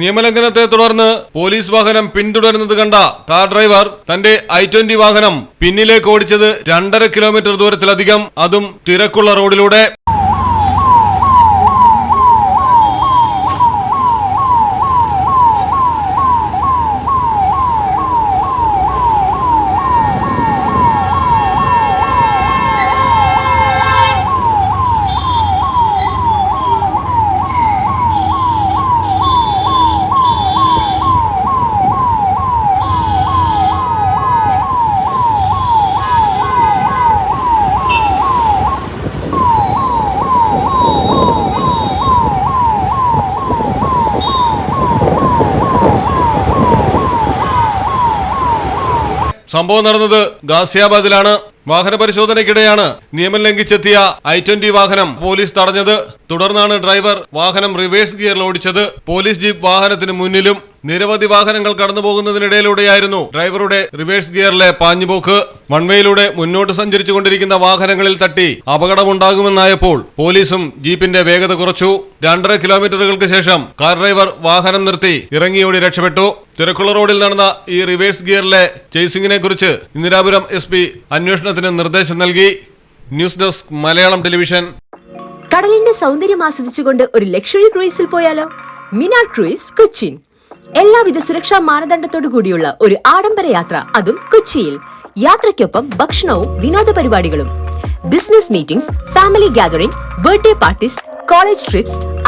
നിയമലംഘനത്തെ തുടർന്ന് പോലീസ് വാഹനം പിന്തുടരുന്നത് കണ്ട കാർ ഡ്രൈവർ തന്റെ ഐ ട്വന്റി വാഹനം പിന്നിലേക്ക് ഓടിച്ചത് രണ്ടര കിലോമീറ്റർ ദൂരത്തിലധികം അതും തിരക്കുള്ള റോഡിലൂടെ. സംഭവം നടന്നത് ഗാസിയാബാദിലാണ്. വാഹന പരിശോധനയ്ക്കിടെയാണ് നിയമം ലംഘിച്ചെത്തിയ ഐ ട്വന്റി വാഹനം പോലീസ് തടഞ്ഞത്. തുടർന്നാണ് ഡ്രൈവർ വാഹനം റിവേഴ്സ് ഗിയറിൽ ഓടിച്ചത്. പോലീസ് ജീപ്പ് വാഹനത്തിന് മുന്നിലും നിരവധി വാഹനങ്ങൾ കടന്നു പോകുന്നതിനിടയിലൂടെയായിരുന്നു ഡ്രൈവറുടെ റിവേഴ്സ് ഗിയറിലെ പാഞ്ഞുപോക്ക്. വൺവേയിലൂടെ മുന്നോട്ട് സഞ്ചരിച്ചു കൊണ്ടിരിക്കുന്ന വാഹനങ്ങളിൽ തട്ടി അപകടമുണ്ടാകുമെന്നായപ്പോൾ പോലീസും ജീപ്പിന്റെ വേഗത കുറച്ചു. രണ്ടര കിലോമീറ്ററുകൾക്ക് ശേഷം കാർ ഡ്രൈവർ വാഹനം നിർത്തി ഇറങ്ങിയോടി രക്ഷപ്പെട്ടു. തിരക്കുള്ള റോഡിൽ നടന്ന ഈ റിവേഴ്സ് ഗിയറിലെ ചേസിംഗിനെ കുറിച്ച് ഇന്ദിരാപുരം എസ് പി അന്വേഷണത്തിന് നിർദ്ദേശം നൽകി. News desk Malayalam television. കടലിന്റെ സൗന്ദര്യം ആസ്വദിച്ചുകൊണ്ട് ഒരു ലക്ഷറി ക്രൂയിസിൽ പോയാലോ? മിനാർ ക്രൂയിസ് കൊച്ചിൻ എല്ലാവിധ സുരക്ഷാ മാനദണ്ഡത്തോടു കൂടിയുള്ള ഒരു ആഡംബര യാത്ര അതും കൊച്ചിയിൽ. യാത്രയ്ക്കൊപ്പം ഭക്ഷണവും വിനോദ പരിപാടികളും. Business meetings family gathering birthday parties college trips